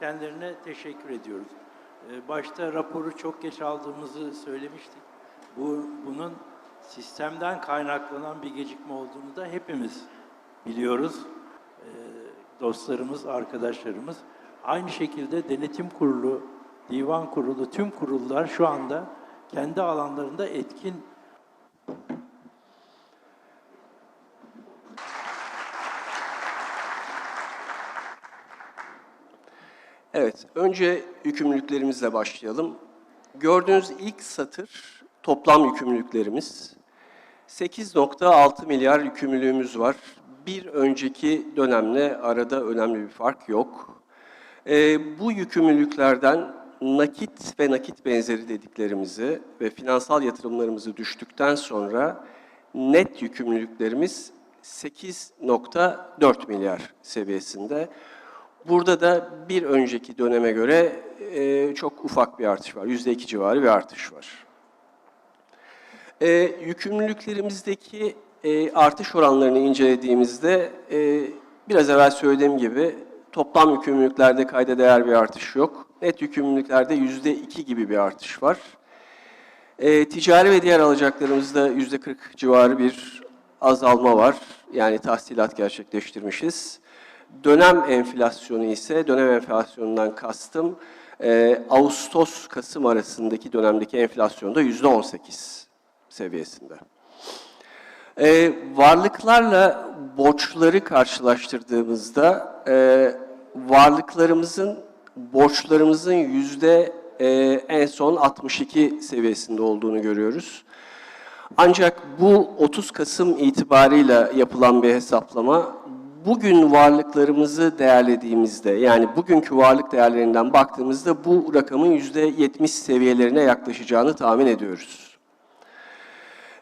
Kendilerine teşekkür ediyoruz. Ee, Başta raporu çok geç aldığımızı söylemiştik. Bu bunun sistemden kaynaklanan bir gecikme olduğunu da hepimiz biliyoruz. Ee, Dostlarımız, arkadaşlarımız. Aynı şekilde denetim kurulu, divan kurulu, tüm kurullar şu anda kendi alanlarında etkin Evet, önce yükümlülüklerimizle başlayalım. Gördüğünüz ilk satır toplam yükümlülüklerimiz. 8.6 milyar yükümlülüğümüz var. Bir önceki dönemle arada önemli bir fark yok. Ee, bu yükümlülüklerden nakit ve nakit benzeri dediklerimizi ve finansal yatırımlarımızı düştükten sonra net yükümlülüklerimiz 8.4 milyar seviyesinde. Burada da bir önceki döneme göre e, çok ufak bir artış var. Yüzde iki civarı bir artış var. E, yükümlülüklerimizdeki e, artış oranlarını incelediğimizde e, biraz evvel söylediğim gibi toplam yükümlülüklerde kayda değer bir artış yok. Net yükümlülüklerde yüzde iki gibi bir artış var. E, ticari ve diğer alacaklarımızda yüzde 40 civarı bir azalma var. Yani tahsilat gerçekleştirmişiz. Dönem enflasyonu ise, dönem enflasyonundan kastım, e, Ağustos-Kasım arasındaki dönemdeki enflasyonda yüzde 18 seviyesinde. E, varlıklarla borçları karşılaştırdığımızda e, varlıklarımızın borçlarımızın yüzde e, en son 62 seviyesinde olduğunu görüyoruz. Ancak bu 30 Kasım itibarıyla yapılan bir hesaplama bugün varlıklarımızı değerlediğimizde yani bugünkü varlık değerlerinden baktığımızda bu rakamın %70 seviyelerine yaklaşacağını tahmin ediyoruz.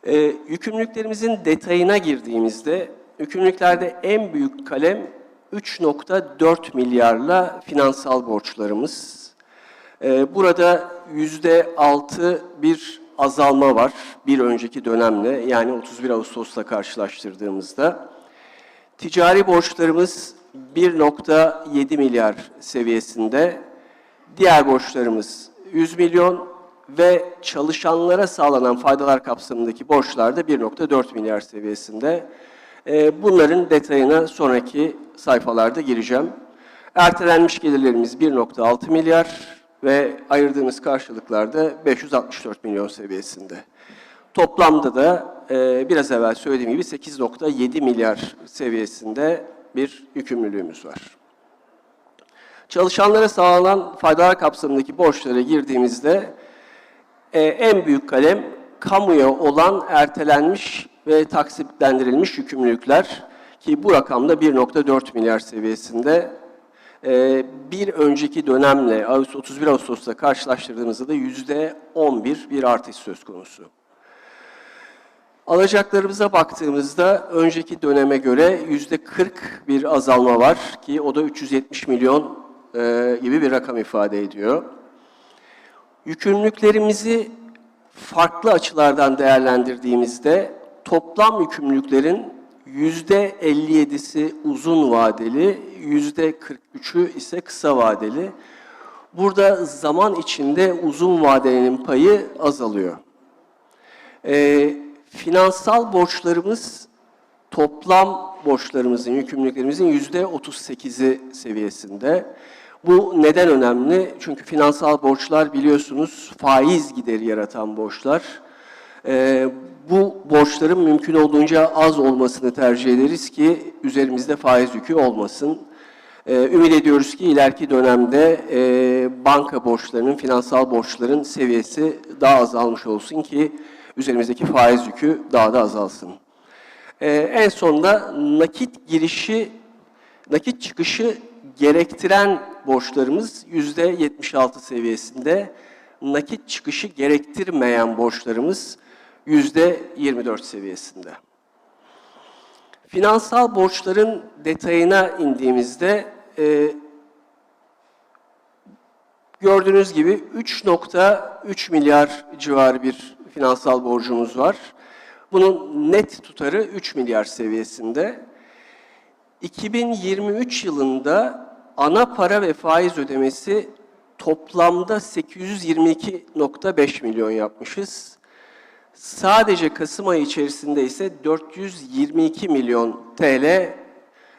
Ee, yükümlülüklerimizin detayına girdiğimizde yükümlülüklerde en büyük kalem 3.4 milyarla finansal borçlarımız. Ee, burada %6 bir azalma var bir önceki dönemle yani 31 Ağustos'la karşılaştırdığımızda. Ticari borçlarımız 1.7 milyar seviyesinde, diğer borçlarımız 100 milyon ve çalışanlara sağlanan faydalar kapsamındaki borçlar da 1.4 milyar seviyesinde. Ee, Bunların detayına sonraki sayfalarda gireceğim. Ertelenmiş gelirlerimiz 1.6 milyar ve ayırdığımız karşılıklar da 564 milyon seviyesinde. Toplamda da e, biraz evvel söylediğim gibi 8.7 milyar seviyesinde bir yükümlülüğümüz var. Çalışanlara sağlanan faydalar kapsamındaki borçlara girdiğimizde e, en büyük kalem kamuya olan ertelenmiş ve taksitlendirilmiş yükümlülükler ki bu rakamda 1.4 milyar seviyesinde e, bir önceki dönemle 31 Ağustos'ta karşılaştırdığımızda da %11 bir artış söz konusu. Alacaklarımıza baktığımızda önceki döneme göre yüzde 40 bir azalma var ki o da 370 milyon e, gibi bir rakam ifade ediyor. Yükümlülüklerimizi farklı açılardan değerlendirdiğimizde toplam yükümlülüklerin yüzde 57'si uzun vadeli, yüzde 43'ü ise kısa vadeli. Burada zaman içinde uzun vadelinin payı azalıyor. Ee, finansal borçlarımız toplam borçlarımızın, yükümlülüklerimizin yüzde 38'i seviyesinde. Bu neden önemli? Çünkü finansal borçlar biliyorsunuz faiz gideri yaratan borçlar. Ee, bu borçların mümkün olduğunca az olmasını tercih ederiz ki üzerimizde faiz yükü olmasın. Ee, ümit ediyoruz ki ileriki dönemde e, banka borçlarının, finansal borçların seviyesi daha azalmış olsun ki üzerimizdeki faiz yükü daha da azalsın. Ee, en sonunda nakit girişi, nakit çıkışı gerektiren borçlarımız yüzde 76 seviyesinde, nakit çıkışı gerektirmeyen borçlarımız yüzde 24 seviyesinde. Finansal borçların detayına indiğimizde e, gördüğünüz gibi 3.3 milyar civarı bir finansal borcumuz var. Bunun net tutarı 3 milyar seviyesinde. 2023 yılında ana para ve faiz ödemesi toplamda 822.5 milyon yapmışız. Sadece Kasım ayı içerisinde ise 422 milyon TL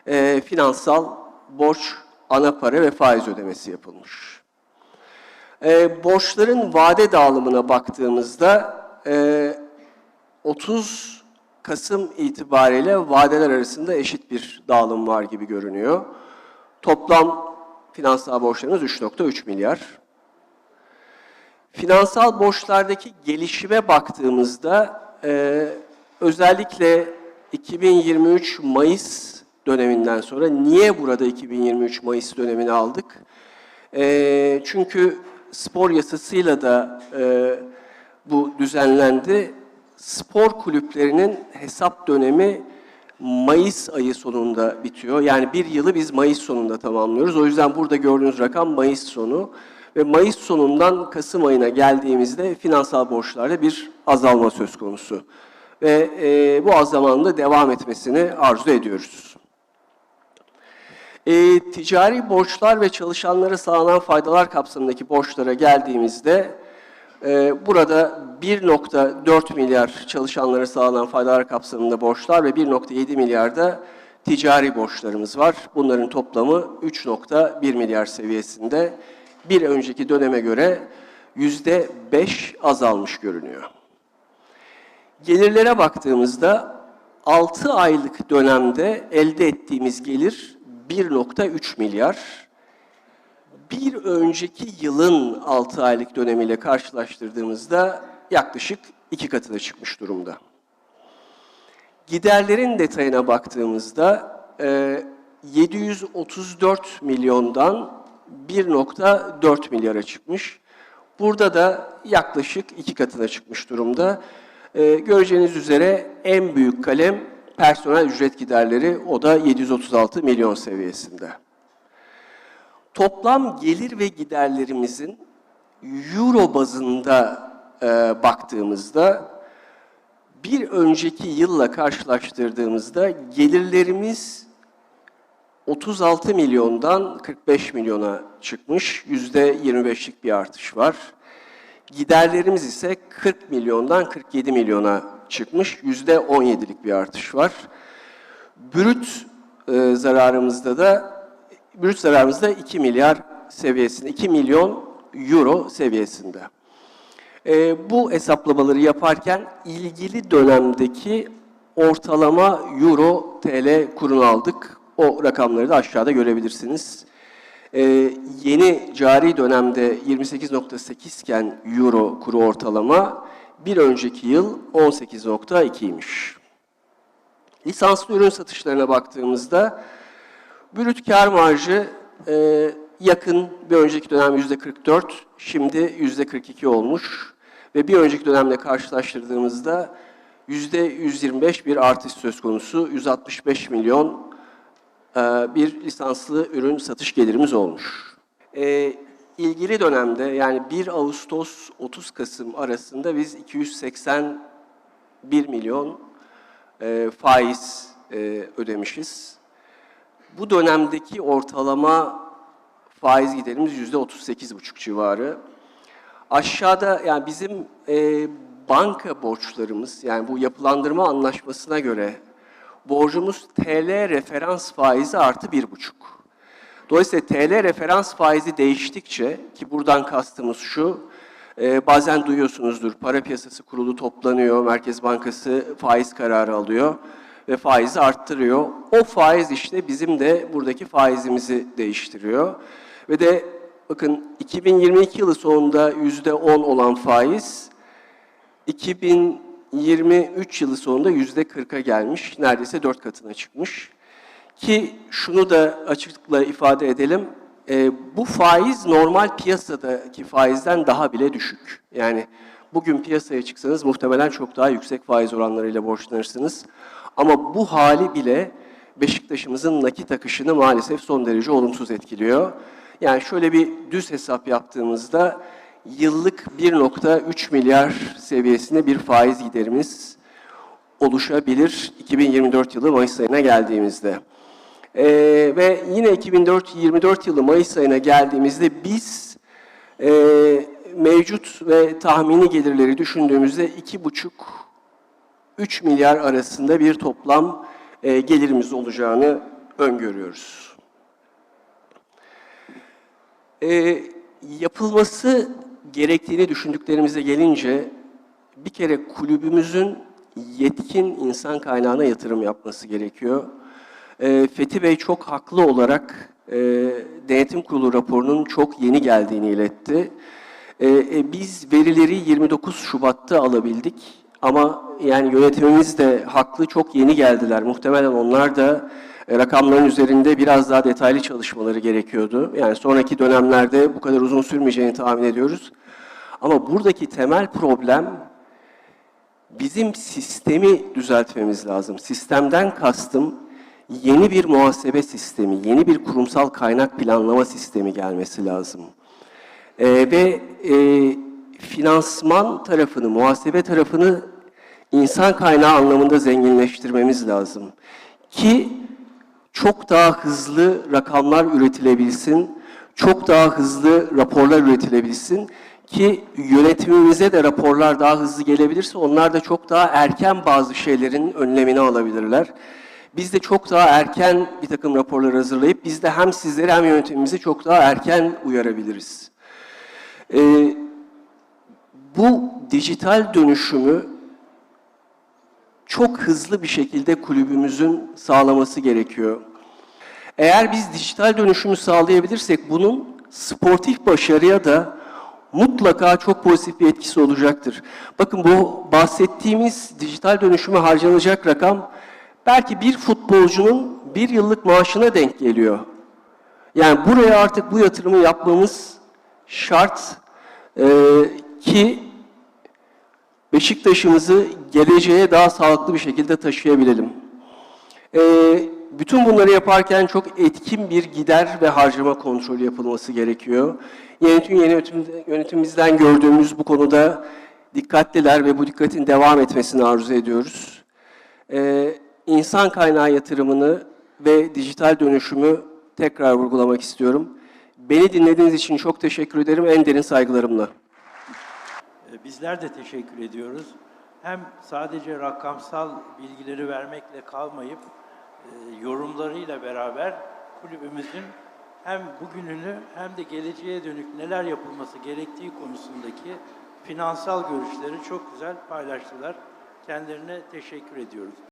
e, finansal borç, ana para ve faiz ödemesi yapılmış. E, borçların vade dağılımına baktığımızda e, 30 Kasım itibariyle vadeler arasında eşit bir dağılım var gibi görünüyor. Toplam finansal borçlarımız 3.3 milyar. Finansal borçlardaki gelişime baktığımızda e, özellikle 2023 Mayıs döneminden sonra niye burada 2023 Mayıs dönemini aldık? E, çünkü spor yasasıyla da e, bu düzenlendi. Spor kulüplerinin hesap dönemi Mayıs ayı sonunda bitiyor. Yani bir yılı biz Mayıs sonunda tamamlıyoruz. O yüzden burada gördüğünüz rakam Mayıs sonu. Ve Mayıs sonundan Kasım ayına geldiğimizde finansal borçlarda bir azalma söz konusu. Ve e, bu azalmanın da devam etmesini arzu ediyoruz. E, ticari borçlar ve çalışanlara sağlanan faydalar kapsamındaki borçlara geldiğimizde burada 1.4 milyar çalışanlara sağlanan faydalar kapsamında borçlar ve 1.7 milyarda ticari borçlarımız var. Bunların toplamı 3.1 milyar seviyesinde bir önceki döneme göre yüzde beş azalmış görünüyor. Gelirlere baktığımızda 6 aylık dönemde elde ettiğimiz gelir 1.3 milyar. Bir önceki yılın 6 aylık dönemiyle karşılaştırdığımızda yaklaşık iki katına çıkmış durumda. Giderlerin detayına baktığımızda e, 734 milyondan 1.4 milyara çıkmış. Burada da yaklaşık iki katına çıkmış durumda. Ee, göreceğiniz üzere en büyük kalem personel ücret giderleri o da 736 milyon seviyesinde. Toplam gelir ve giderlerimizin euro bazında e, baktığımızda bir önceki yılla karşılaştırdığımızda gelirlerimiz 36 milyondan 45 milyona çıkmış. Yüzde 25'lik bir artış var. Giderlerimiz ise 40 milyondan 47 milyona çıkmış. Yüzde 17'lik bir artış var. Brüt e, zararımızda da brüt zararımızda 2 milyar seviyesinde, 2 milyon euro seviyesinde. E, bu hesaplamaları yaparken ilgili dönemdeki ortalama euro TL kurunu aldık. O rakamları da aşağıda görebilirsiniz. Ee, yeni cari dönemde 28.8 iken euro kuru ortalama bir önceki yıl 18.2'ymiş. Lisanslı ürün satışlarına baktığımızda brüt kar marjı e, yakın bir önceki dönem %44, şimdi %42 olmuş ve bir önceki dönemle karşılaştırdığımızda %125 bir artış söz konusu. 165 milyon e, bir lisanslı ürün satış gelirimiz olmuş. E, ilgili dönemde yani 1 Ağustos 30 Kasım arasında biz 281 milyon e, faiz e, ödemişiz. Bu dönemdeki ortalama faiz giderimiz yüzde 38,5 civarı. Aşağıda yani bizim e, banka borçlarımız yani bu yapılandırma anlaşmasına göre borcumuz TL referans faizi artı bir buçuk. Dolayısıyla TL referans faizi değiştikçe ki buradan kastımız şu, e, bazen duyuyorsunuzdur para piyasası kurulu toplanıyor, Merkez Bankası faiz kararı alıyor ve faizi arttırıyor. O faiz işte bizim de buradaki faizimizi değiştiriyor. Ve de bakın 2022 yılı sonunda yüzde 10 olan faiz 2023 yılı sonunda yüzde 40'a gelmiş. Neredeyse 4 katına çıkmış. Ki şunu da açıklıkla ifade edelim. E, bu faiz normal piyasadaki faizden daha bile düşük. Yani bugün piyasaya çıksanız muhtemelen çok daha yüksek faiz oranlarıyla borçlanırsınız. Ama bu hali bile Beşiktaş'ımızın nakit akışını maalesef son derece olumsuz etkiliyor. Yani şöyle bir düz hesap yaptığımızda yıllık 1.3 milyar seviyesinde bir faiz giderimiz oluşabilir 2024 yılı Mayıs ayına geldiğimizde. Ee, ve yine 2024 yılı Mayıs ayına geldiğimizde biz e, mevcut ve tahmini gelirleri düşündüğümüzde 2,5-3 milyar arasında bir toplam e, gelirimiz olacağını öngörüyoruz. E, yapılması gerektiğini düşündüklerimize gelince bir kere kulübümüzün yetkin insan kaynağına yatırım yapması gerekiyor. E, Fethi Bey çok haklı olarak e, denetim kurulu raporunun çok yeni geldiğini iletti. E, e, biz verileri 29 Şubat'ta alabildik ama yani yönetimimiz de haklı çok yeni geldiler. Muhtemelen onlar da e, rakamların üzerinde biraz daha detaylı çalışmaları gerekiyordu. Yani sonraki dönemlerde bu kadar uzun sürmeyeceğini tahmin ediyoruz. Ama buradaki temel problem bizim sistemi düzeltmemiz lazım. Sistemden kastım yeni bir muhasebe sistemi, yeni bir kurumsal kaynak planlama sistemi gelmesi lazım. Ee, ve e, finansman tarafını, muhasebe tarafını insan kaynağı anlamında zenginleştirmemiz lazım. Ki çok daha hızlı rakamlar üretilebilsin, çok daha hızlı raporlar üretilebilsin ki yönetimimize de raporlar daha hızlı gelebilirse onlar da çok daha erken bazı şeylerin önlemini alabilirler. Biz de çok daha erken bir takım raporlar hazırlayıp biz de hem sizleri hem yönetimimizi çok daha erken uyarabiliriz. Ee, bu dijital dönüşümü çok hızlı bir şekilde kulübümüzün sağlaması gerekiyor. Eğer biz dijital dönüşümü sağlayabilirsek bunun sportif başarıya da mutlaka çok pozitif bir etkisi olacaktır. Bakın bu bahsettiğimiz dijital dönüşüme harcanacak rakam belki bir futbolcunun bir yıllık maaşına denk geliyor. Yani buraya artık bu yatırımı yapmamız şart Ee, ki Beşiktaş'ımızı geleceğe daha sağlıklı bir şekilde taşıyabilelim. Ee, bütün bunları yaparken çok etkin bir gider ve harcama kontrolü yapılması gerekiyor. Yönetim, yönetim, yönetimimizden gördüğümüz bu konuda dikkatliler ve bu dikkatin devam etmesini arzu ediyoruz. Ee, insan kaynağı yatırımını ve dijital dönüşümü tekrar vurgulamak istiyorum. Beni dinlediğiniz için çok teşekkür ederim. En derin saygılarımla. E, Bizler de teşekkür ediyoruz. Hem sadece rakamsal bilgileri vermekle kalmayıp e, yorumlarıyla beraber kulübümüzün hem bugününü hem de geleceğe dönük neler yapılması gerektiği konusundaki finansal görüşleri çok güzel paylaştılar. Kendilerine teşekkür ediyoruz.